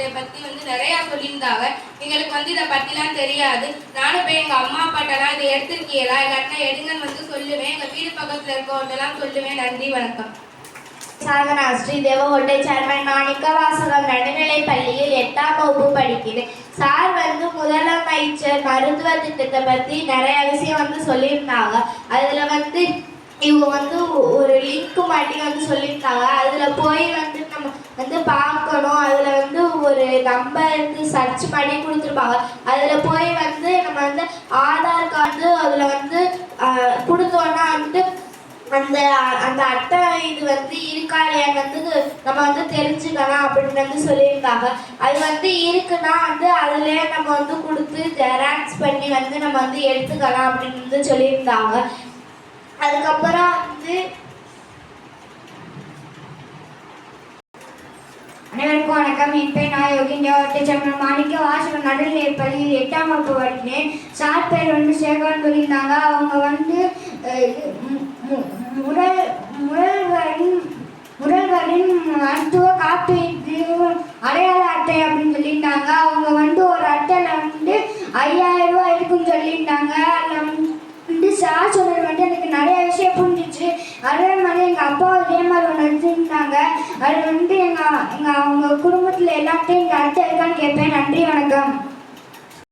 இதை பத்தி வந்து நிறைய சொல்லியிருந்தாங்க. எங்களுக்கு வந்து இதை பத்திலாம் தெரியாது. நானும் போய் எங்க அம்மா அப்பாட்டெல்லாம் இதை எடுத்திருக்கீங்களா? இல்லாட்டினா எடுங்கன்னு வந்து சொல்லுவேன். எங்க வீடு பக்கத்துல இருக்கவங்கள்ட்டெல்லாம் சொல்லுவேன். நன்றி வணக்கம். சாதனா ஸ்ரீ தேவகோட்டை சேர்மன் மாணிக்க வாசகம் நடுநிலை பள்ளியில் எட்டாம் வகுப்பு படிக்கிறேன். சார் வந்து முதலமைச்சர் மருத்துவ திட்டத்தை பற்றி நிறைய விஷயம் வந்து சொல்லியிருந்தாங்க. அதில் வந்து இவங்க வந்து ஒரு லிங்க் மாட்டி வந்து சொல்லியிருந்தாங்க அதில் போய் வந்து நம்ம வந்து பார்க்கணும். ஒரு நம்பருக்கு சர்ச் பண்ணி கொடுத்துருப்பாங்க. அதில் போய் வந்து நம்ம வந்து ஆதார் கார்டு அதில் வந்து கொடுத்தோன்னா வந்து அந்த அந்த அட்டை இது வந்து இருக்கா இல்லையான்னு வந்து நம்ம வந்து தெரிஞ்சுக்கலாம் அப்படின்னு வந்து சொல்லியிருந்தாங்க அது வந்து இருக்குன்னா வந்து அதுலயே நம்ம வந்து கொடுத்து ஜெராக்ஸ் பண்ணி வந்து நம்ம வந்து எடுத்துக்கலாம் அப்படின்னு வந்து சொல்லியிருந்தாங்க. அதுக்கப்புறம் வந்து அனைவருக்கும் வணக்கம். என் பேர் நான் யோகிங்க சேர்மன் மாணிக்க வாசகம் நடுநிலை பள்ளியில் எட்டாம் வகுப்பு படிக்கிறேன். சார் பேர் வந்து சேகரன் சொல்லியிருந்தாங்க. அவங்க வந்து இது, மு- முரல் முரல்களின் மருத்துவ காப்பீட்டு அடையாள அட்டை அப்படின்னு சொல்லியிருந்தாங்க. அவங்க வந்து ஒரு அட்டையில் வந்து ஐயாயிரம் ரூபாய் இருக்குன்னு சொல்லியிருந்தாங்க. அதில் வந்து சார் சொன்னது வந்து எனக்கு நிறைய விஷயம் புரிஞ்சிச்சு. அதே மாதிரி எங்கள் அப்பா இதே அது வந்து எங்கள் எங்கள் அவங்க குடும்பத்தில் எல்லாத்தையும் இந்த அட்டை இருக்கான்னு கேட்பேன். நன்றி வணக்கம்.